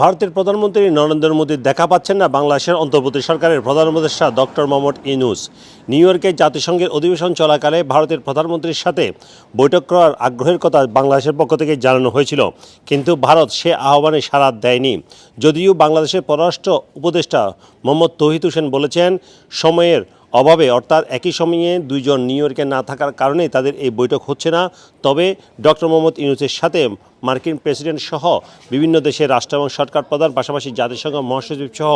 ভারতের প্রধানমন্ত্রী নরেন্দ্র মোদী দেখা পাচ্ছেন না বাংলাদেশের অন্তর্বর্তী সরকারের প্রধান উপদেষ্টা ডক্টর মোহাম্মদ ইনুস নিউ ইয়র্কে জাতিসংঘের অধিবেশন চলাকালে ভারতের প্রধানমন্ত্রীর সাথে বৈঠক করার আগ্রহের কথা বাংলাদেশের পক্ষ থেকে জানানো হয়েছিল। কিন্তু ভারত সে আহ্বানে সাড়া দেয়নি। যদিও বাংলাদেশের পররাষ্ট্র উপদেষ্টা মোহাম্মদ তৌহিদ হোসেন বলেছেন, সময়ের অভাবে, অর্থাৎ একই সময়ে দুইজন নিউ ইয়র্কে না থাকার কারণে তাদের এই বৈঠক হচ্ছে না। তবে ডক্টর মোহাম্মদ ইউনুসের সাথে মার্কিন প্রেসিডেন্ট সহ বিভিন্ন দেশের রাষ্ট্র এবং সরকার প্রধান, পাশাপাশি জাতিসংঘ মহাসচিব সহ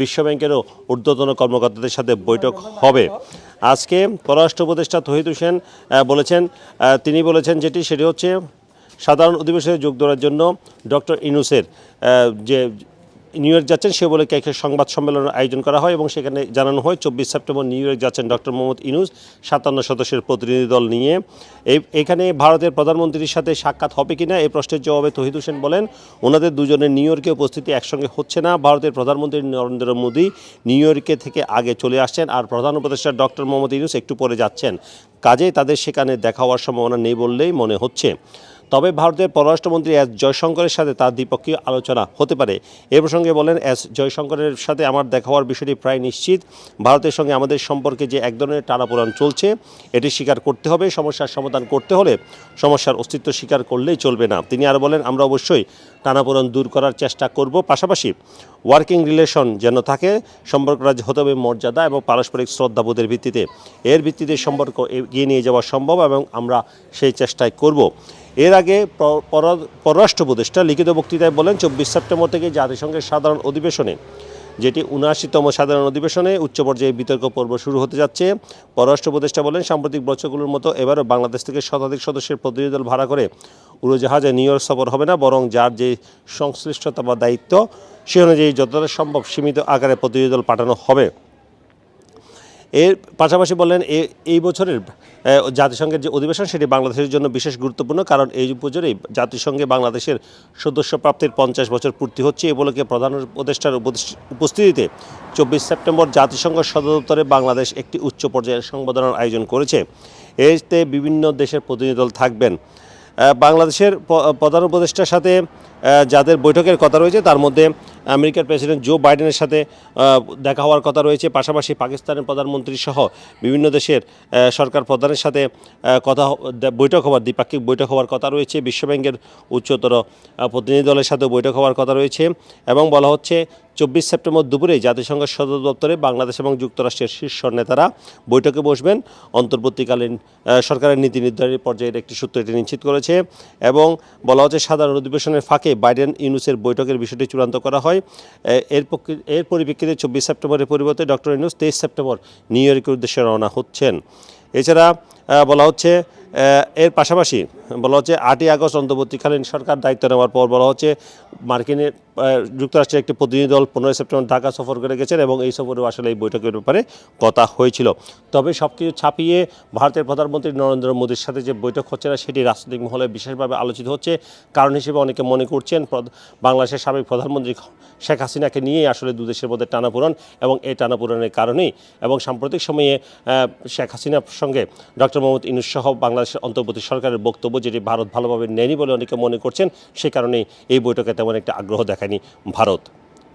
বিশ্বব্যাংকেরও ঊর্ধ্বতন কর্মকর্তাদের সাথে বৈঠক হবে। আজকে পররাষ্ট্র উপদেষ্টা তহিদ হোসেন বলেছেন তিনি বলেছেন যেটি, সেটি হচ্ছে সাধারণ অধিবেশনে যোগ দেওয়ার জন্য ডক্টর ইনুসের যে নিউ ইয়র্ক যাচ্ছেন, সে বলে কে সংবাদ সম্মেলনের আয়োজন করা হয় এবং সেখানে জানানো হয়, চব্বিশ সেপ্টেম্বর নিউ ইয়র্ক যাচ্ছেন ডক্টর মোহাম্মদ ইনুস, সাতান্ন সদস্যের প্রতিনিধি দল নিয়ে। এই, এখানে ভারতের প্রধানমন্ত্রীর সাথে সাক্ষাৎ হবে কিনা এই প্রশ্নের জবাবে তহিদ হোসেন বলেন, ওনাদের দুজনের নিউ ইয়র্কে উপস্থিতি একসঙ্গে হচ্ছে না। ভারতের প্রধানমন্ত্রী নরেন্দ্র মোদী নিউ ইয়র্কে থেকে আগে চলে আসছেন আর প্রধান উপদেষ্টা ডক্টর মোহাম্মদ ইনুস একটু পরে যাচ্ছেন। কাজেই তাদের সেখানে দেখা হওয়ার সম্ভাবনা নেই বললেই মনে হচ্ছে। তবে ভারতের পররাষ্ট্রমন্ত্রী এস জয়শঙ্করের সাথে তার দ্বিপক্ষীয় আলোচনা হতে পারে। এ প্রসঙ্গে বলেন, এস জয়শঙ্করের সাথে আমার দেখা হওয়ার বিষয়টি প্রায় নিশ্চিত। ভারতের সঙ্গে আমাদের সম্পর্কে যে এক ধরনের টানাপোড়ান চলছে, এটি স্বীকার করতে হবে। সমস্যার সমাধান করতে হলে সমস্যার অস্তিত্ব স্বীকার করলেই চলবে না। তিনি আরও বলেন, আমরা অবশ্যই টানাপোড়ান দূর করার চেষ্টা করব। পাশাপাশি ওয়ার্কিং রিলেশন যেন থাকে সম্পর্কটা হতে হবে মর্যাদা এবং পারস্পরিক শ্রদ্ধাবোধের ভিত্তিতে। এর ভিত্তিতে সম্পর্ক এগিয়ে নিয়ে যাওয়া সম্ভব এবং আমরা সেই চেষ্টাই করব। এর আগে পররাষ্ট্র উপদেষ্টা লিখিত বক্তৃতায় বলেন, চব্বিশ সেপ্টেম্বর থেকে জাতিসংঘের সাধারণ অধিবেশনে, যেটি উনআশিতম সাধারণ অধিবেশনে উচ্চ পর্যায়ে বিতর্ক পর্ব শুরু হতে যাচ্ছে। পররাষ্ট্র উপদেষ্টা বলেন, সাম্প্রতিক বছরগুলোর মতো এবারও বাংলাদেশ থেকে শতাধিক সদস্যের প্রতিনিধি দল ভাড়া করে উড়োজাহাজে নিউ ইয়র্ক সফর হবে না, বরং যার যে সংশ্লিষ্টতা বা দায়িত্ব, সে অনুযায়ী যতটা সম্ভব সীমিত আকারে প্রতিনিধি দল পাঠানো হবে। এর পাশাপাশি বললেন এই বছরের জাতিসংঘের যে অধিবেশন সেটি বাংলাদেশের জন্য বিশেষ গুরুত্বপূর্ণ, কারণ এই বছরেই জাতিসংঘে বাংলাদেশের সদস্য প্রাপ্তির পঞ্চাশ বছর পূর্তি হচ্ছে। এ উপলক্ষে প্রধান উপদেষ্টার উপস্থিতিতে চব্বিশ সেপ্টেম্বর জাতিসংঘ সদর দপ্তরে বাংলাদেশ একটি উচ্চ পর্যায়ের সংবর্ধনার আয়োজন করেছে। এতে বিভিন্ন দেশের প্রতিনিধি দল থাকবেন। বাংলাদেশের প্রধান উপদেষ্টার সাথে যাদের বৈঠকের কথা রয়েছে, তার মধ্যে আমেরিকার প্রেসিডেন্ট জো বাইডেনের সাথে দেখা হওয়ার কথা রয়েছে। পাশাপাশি পাকিস্তানের প্রধানমন্ত্রী সহ বিভিন্ন দেশের সরকার প্রধানের সাথে কথা বৈঠক হওয়ার, দ্বিপাক্ষিক বৈঠক হওয়ার কথা রয়েছে। বিশ্বব্যাংকের উচ্চতর প্রতিনিধি দলের সাথে বৈঠক হওয়ার কথা রয়েছে এবং বলা হচ্ছে চব্বিশ সেপ্টেম্বর দুপুরে জাতিসংঘ সদর দপ্তরে বাংলাদেশ এবং যুক্তরাষ্ট্রের শীর্ষ নেতারা বৈঠকে বসবেন। অন্তর্বর্তীকালীন সরকারের নীতি নির্ধারণী পর্যায়ের একটি সূত্র এটি নিশ্চিত করেছে এবং বলা হচ্ছে সাধারণ অধিবেশনের ফাঁকে বাইডেন ইউনুসের বৈঠকের বিষয়টি চূড়ান্ত করা হয়। এর পক্ষে এর পরিপ্রেক্ষিতে চব্বিশ সেপ্টেম্বরের পরিবর্তে ডক্টর ইউনুস তেইশ সেপ্টেম্বর নিউ ইয়র্কের উদ্দেশ্যে রওনা হচ্ছেন। এছাড়া বলা হচ্ছে এর পাশাপাশি বলা হচ্ছে আটই আগস্ট অন্তর্বর্তীকালীন সরকার দায়িত্ব নেওয়ার পর বলা হচ্ছে মার্কিনের যুক্তরাষ্ট্রের একটি প্রতিনিধি দল পনেরোই সেপ্টেম্বর ঢাকা সফর করে গেছেন এবং এই সফরেও আসলে এই বৈঠকের ব্যাপারে কথা হয়েছিল। তবে সব কিছু ছাপিয়ে ভারতের প্রধানমন্ত্রী নরেন্দ্র মোদীর সাথে যে বৈঠক হচ্ছে না, সেটি রাজনৈতিক মহলে বিশেষভাবে আলোচিত হচ্ছে। কারণ হিসেবে অনেকে মনে করছেন বাংলাদেশের সাবেক প্রধানমন্ত্রী শেখ হাসিনাকে নিয়েই আসলে দুদেশের মধ্যে টানাপোড়ন এবং এই টানাপোড়নের কারণেই এবং সাম্প্রতিক সময়ে শেখ হাসিনার সঙ্গে ডক্টর মোহাম্মদ ইনুস সহ বাংলাদেশের অন্তর্বর্তী সরকারের বক্তব্য যেটি ভারত ভালোভাবে নেয়নি বলে অনেকে মনে করছেন, সে কারণেই এই বৈঠকে তেমন একটা আগ্রহ দেখায়নি Bharat.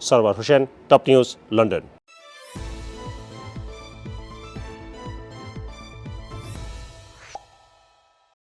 Sarwar Hossain top news London.